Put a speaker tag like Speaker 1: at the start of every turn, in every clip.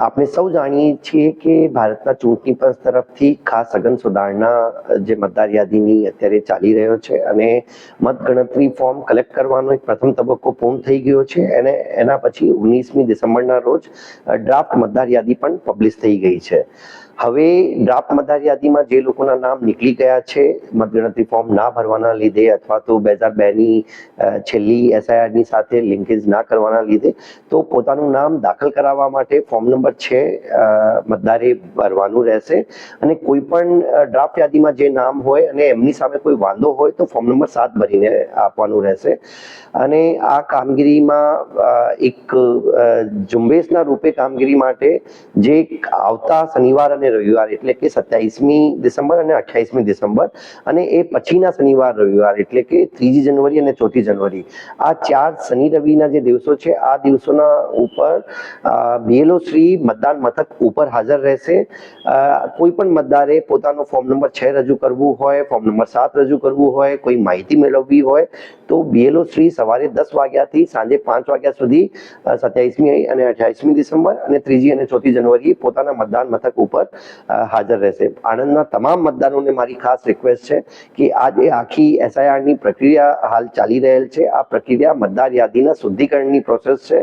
Speaker 1: આપણે સૌ જાણીએ છીએ કે ભારતના ચૂંટણી પંચ તરફથી ખાસ સઘન સુધારણા જે મતદાર યાદીની અત્યારે ચાલી રહ્યો છે અને મતગણતરી ફોર્મ કલેક્ટ કરવાનો એક પ્રથમ તબક્કો પૂર્ણ થઈ ગયો છે. અને એના પછી ઓગણીસમી ડિસેમ્બરના રોજ ડ્રાફ્ટ મતદાર યાદી પણ પબ્લિશ થઈ ગઈ છે. હવે ડ્રાફ્ટ મતદાર યાદીમાં જે લોકોના નામ નીકળી ગયા છે, મતગણતરી ફોર્મ ના ભરવાના લીધે અથવા તો બે હજાર બેની છેલ્લી એસઆઈઆરની સાથે લિંકેજ ના કરવાના લીધે, તો પોતાનું નામ દાખલ કરાવવા માટે ફોર્મ નંબર છે મતદારે ભરવાનું રહેશે. અને કોઈ પણ ડ્રાફ્ટ યાદીમાં જે નામ હોય અને એમની સામે કોઈ વાંધો હોય, તો ફોર્મ નંબર સાત ભરીને આપવાનું રહેશે. અને આ કામગીરીમાં એક ઝુંબેશના રૂપે કામગીરી માટે જે આવતા શનિવાર અને રવિવાર એટલે કે સત્યાવીસમી ડિસેમ્બર અને અઠ્યાવીસમી ડિસેમ્બર અને એ પછીના શનિવાર રવિવાર એટલે કે ત્રીજી જનવરી અને ચોથી જનવરી આ ચાર શનિ રવિના જે દિવસો છે, આ દિવસોના ઉપર બીએલઓ શ્રી મતદાન મથક ઉપર હાજર રહેશે. કોઈ પણ મતદારે પોતાનો ફોર્મ નંબર છ રજૂ કરવું હોય, ફોર્મ નંબર સાત રજૂ કરવું હોય, કોઈ માહિતી મેળવવી હોય, તો બીએલઓ શ્રી સવારે દસ વાગ્યાથી સાંજે પાંચ વાગ્યા સુધી સત્યાવીસમી અને અઠ્યાવીસમી ડિસેમ્બર અને ત્રીજી અને ચોથી જનવરી પોતાના મતદાન મથક ઉપર હાજર રહેશે. આણંદના તમામ મતદારોને મારી ખાસ રિક્વેસ્ટ છે કે આ જે આખી એસઆઈઆરની પ્રક્રિયા હાલ ચાલી રહેલ છે. આ પ્રક્રિયા મતદાર યાદીના શુદ્ધિકરણની પ્રોસેસ છે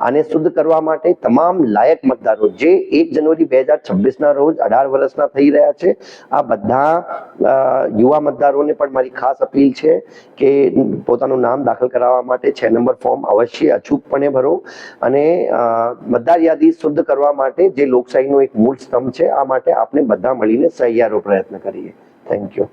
Speaker 1: આને શુદ્ધ કરવા માટે તમામ લાયક મતદારો જે એક જાન્યુઆરી બે હજાર છવ્વીસના રોજ અઢાર વર્ષના થઈ રહ્યા છે, આ બધા યુવા મતદારોને પણ મારી ખાસ અપીલ છે કે પોતાનું નામ દાખલ કરાવવા માટે છ નંબર ફોર્મ અવશ્ય અચૂકપણે ભરો અને મતદાર યાદી શુદ્ધ કરવા માટે જે લોકશાહીનો એક મૂળ સ્તંભ છે, આ માટે આપણે બધા મળીને સહિયારો પ્રયત્ન કરીએ. Thank you